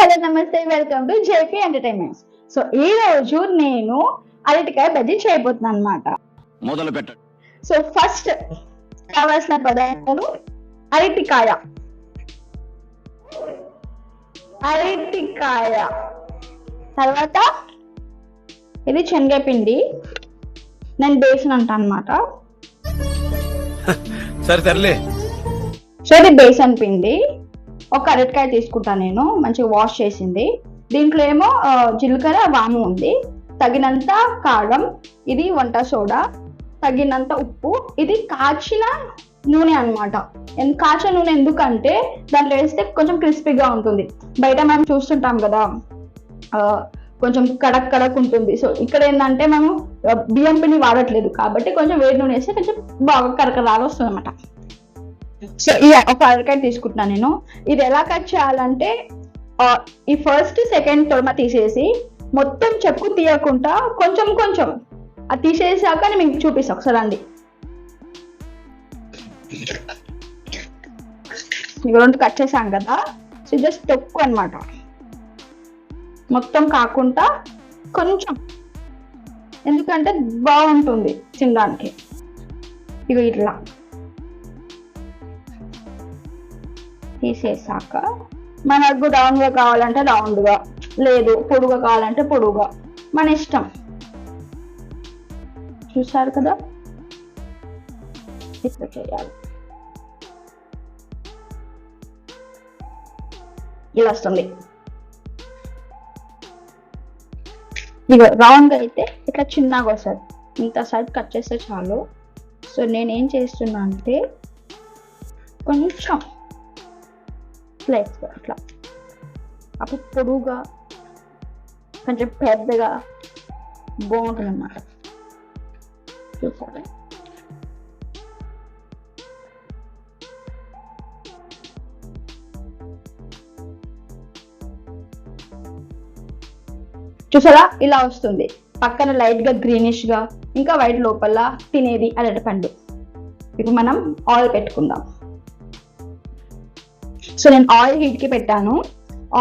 Hello నమస్తే welcome to JP entertainments. So ఈ రోజు నేను అరటికాయ బజ్జీ చేయబోతున్నాను అనమాట మొదలు పెట్టండి సో ఫస్ట్ కావాల్సిన పదార్థాలు అరటికాయ. అరటికాయ. తర్వాత ఇది శనగపిండి. నేను బేసన్ అంటా అనమాట సరే తరలే సో ఇది బేసన్ పిండి. ఒక అరటికాయ తీసుకుంటాను నేను మంచిగా వాష్ చేసింది. దీంట్లో ఏమో జీలకర్ర వాము ఉంది. తగినంత కారం ఇది వంట సోడా తగినంత ఉప్పు. ఇది కాచిన నూనె అనమాట కాచిన నూనె ఎందుకంటే దాంట్లో వేస్తే కొంచెం క్రిస్పీగా ఉంటుంది. బయట మనం చూస్తుంటాం కదా కొంచెం కడక్ కడక్ ఉంటుంది. సో ఇక్కడ ఏంటంటే మేము బియ్యం పిండి వాడట్లేదు. కాబట్టి కొంచెం వేడి నూనె వేస్తే కొంచెం బాగా కరకరాగా వస్తుంది అనమాట సో ఈ ఒక అరకాయ తీసుకుంటున్నాను నేను. ఇది ఎలా కట్ చేయాలంటే ఈ ఫస్ట్ సెకండ్ తొడమ తీసేసి మొత్తం చెప్పు తీయకుండా కొంచెం కొంచెం. అది తీసేసాక నేను మీకు చూపిస్తాను ఒకసారి అండి రెండు కట్ చేసాం కదా. సో జస్ట్ తొక్కు అన్నమాట. మొత్తం కాకుండా కొంచెం. ఎందుకంటే బాగుంటుంది తినడానికి. ఇక ఇట్లా. తీసేసాక మనకు రౌండ్గా కావాలంటే రౌండ్గా లేదు పొడుగా కావాలంటే పొడుగా. మన ఇష్టం. చూసారు కదా? ఇట్లా చేయాలి. ఇలా వస్తుంది. ఇక రౌండ్గా అయితే ఇట్లా చిన్నగా వస్తుంది. ఇంత సైడ్ కట్ చేస్తే చాలు. సో నేనేం చేస్తున్నా అంటే కొంచెం ఫ్లేక్స్ అట్లా. అప్పుడు పొడుగుగా కొంచెం పెద్దగా బాగుంటుంది అన్నమాట చూసారా? చూసారా ఇలా వస్తుంది. పక్కన లైట్గా గ్రీనిష్గా ఇంకా వైట్ లోపల తినేది అరటిపండు ఇప్పుడు మనం ఆయిల్ పెట్టుకుందాం. సో నేను ఆయిల్ హీట్కి పెట్టాను.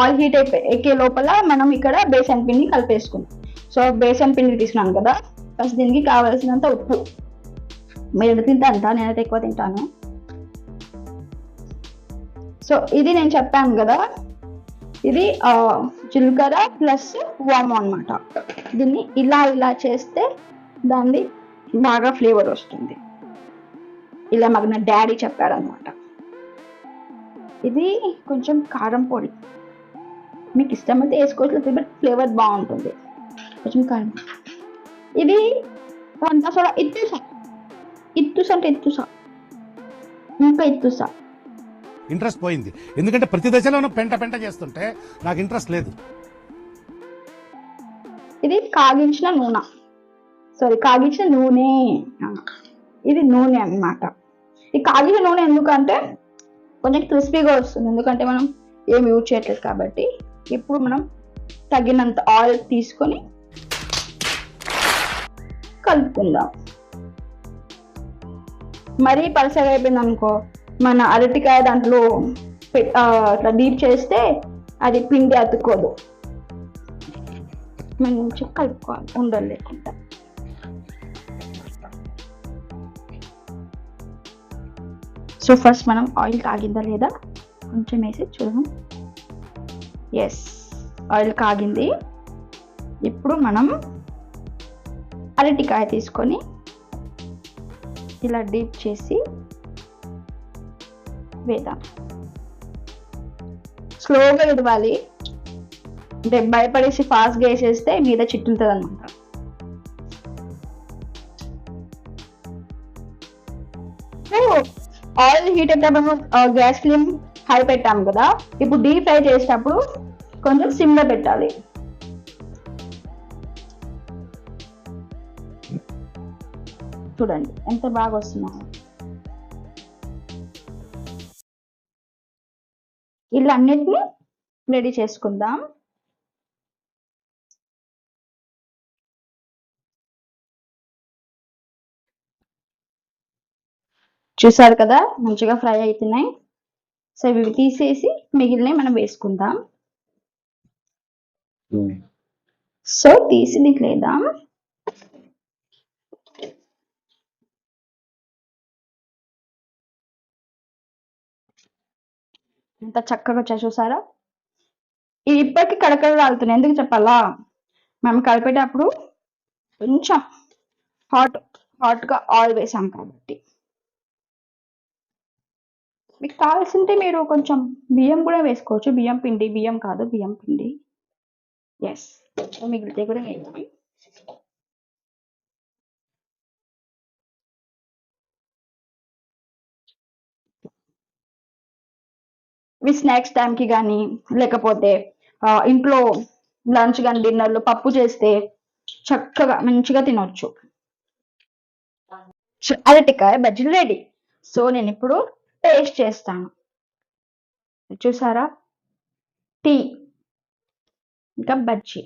ఆయిల్ హీట్ ఎక్కే లోపల మనం ఇక్కడ బేసన్ పిండి కలిపేసుకున్నాం సో బేసన్ పిండి తీసుకున్నాను కదా ఫస్ట్ దీనికి కావాల్సినంత ఉప్పు. మీరు ఎంత తింటా నేనైతే ఎక్కువ తింటాను. సో ఇది నేను చెప్పాను కదా ఇది జీలకర్ర ప్లస్ వాము అనమాట దీన్ని ఇలా ఇలా చేస్తే దాన్ని బాగా ఫ్లేవర్ వస్తుంది. ఇలా మాకు నా డాడీ చెప్పారనమాట ఇది కొంచెం కారం పొడి. మీకు ఇష్టమైతే వేసుకోవచ్చు బట్ ఫ్లేవర్ బాగుంటుంది. కొంచెం కారం ఇది వంట సోడా ఇత్తుసా ఇత్తుస అంటే ఇత్తుసా ఇంకా ఇత్తుసా ఇంట్రెస్ట్ పోయింది. ఎందుకంటే ప్రతి దశలోనూ పెంట పెంట చేస్తుంటే నాకు ఇంట్రెస్ట్ లేదు. ఇది కాగించిన నూనె. సారీ కాగించిన నూనె. ఇది నూనె అన్నమాట. ఈ కాగించిన నూనె ఎందుకంటే కొంచెం క్రిస్పీగా వస్తుంది. ఎందుకంటే మనం ఏం యూజ్ చేయట్లేదు కాబట్టి ఇప్పుడు మనం తగినంత ఆయిల్ తీసుకొని కలుపుకుందాం. మరీ పలసగా అయిపోయింది అనుకో మన అరటికాయ దాంట్లో పెట్- ఇట్లా డీప్ చేస్తే అది పిండి అతుక్కోదు. మంచిగా కలుపుకోవాలి ఉండలు లేకుండా. సో ఫస్ట్ మనం ఆయిల్ కాగిందా లేదా? కొంచెం వేసి చూద్దాం. ఎస్ ఆయిల్ కాగింది. ఇప్పుడు మనం అరటికాయ తీసుకొని ఇలా డీప్ చేసి వేద్దాం. స్లోగా ఇవ్వాలి అంటే భయపడేసి ఫాస్ట్గా వేసేస్తే మీద చిట్టుంటుంది అనమాట ఆయిల్ హీట్ అయ్యేటప్పుడు గ్యాస్ ఫ్లేమ్ హై పెట్టాం కదా. ఇప్పుడు డీప్ ఫ్రై చేసేటప్పుడు కొంచెం సిమ్లో పెట్టాలి. చూడండి ఎంత బాగా వస్తున్నాయో. ఇలా అన్నిటినీ రెడీ చేసుకుందాం. చూసారు కదా మంచిగా ఫ్రై అవుతున్నాయి సో ఇవి తీసేసి మిగిలినవి మనం వేసుకుందాం. సో తీసి దీంట్లో వేద్దాం ఎంత చక్కగా వచ్చాయి చూసారా? ఇది ఇప్పటికీ కడకడ రాలుతున్నాయి. ఎందుకు చెప్పాలా? మేము కలిపేటప్పుడు కొంచెం హాట్ హాట్గా ఆయిల్ వేసాం కాబట్టి. మీకు కావాల్సింటే మీరు కొంచెం బియ్యం కూడా వేసుకోవచ్చు. బియ్యం పిండి బియ్యం కాదు బియ్యం పిండి. ఎస్ మిగిలితే కూడా వేద్దాం మీ స్నాక్స్ టైంకి కానీ లేకపోతే ఇంట్లో లంచ్ కానీ డిన్నర్లో పప్పు చేస్తే చక్కగా మంచిగా తినొచ్చు. అరటికాయ బజ్జీలు రెడీ. సో నేను ఇప్పుడు పేస్ట్ చేస్తాను. చూసారా? టీ. ఇంకా బజ్జీ.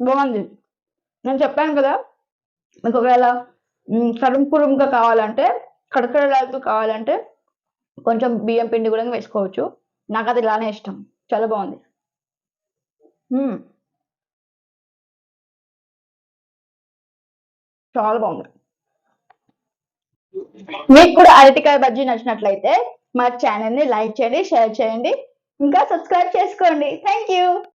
బాగుంది. నేను చెప్పాను కదా? మీకు ఒకవేళ కరుం కురుంగా కావాలంటే కడకడలాడుతూ కావాలంటే కొంచెం బియ్యం పిండి కూడా వేసుకోవచ్చు. నాకు అది ఇలానే ఇష్టం. చాలా బాగుంది. చాలా బాగుంది. మీకు కూడా అరటికాయ బజ్జీ నచ్చినట్లయితే మా ఛానల్ని లైక్ చేయండి షేర్ చేయండి ఇంకా సబ్స్క్రైబ్ చేసుకోండి. Thank you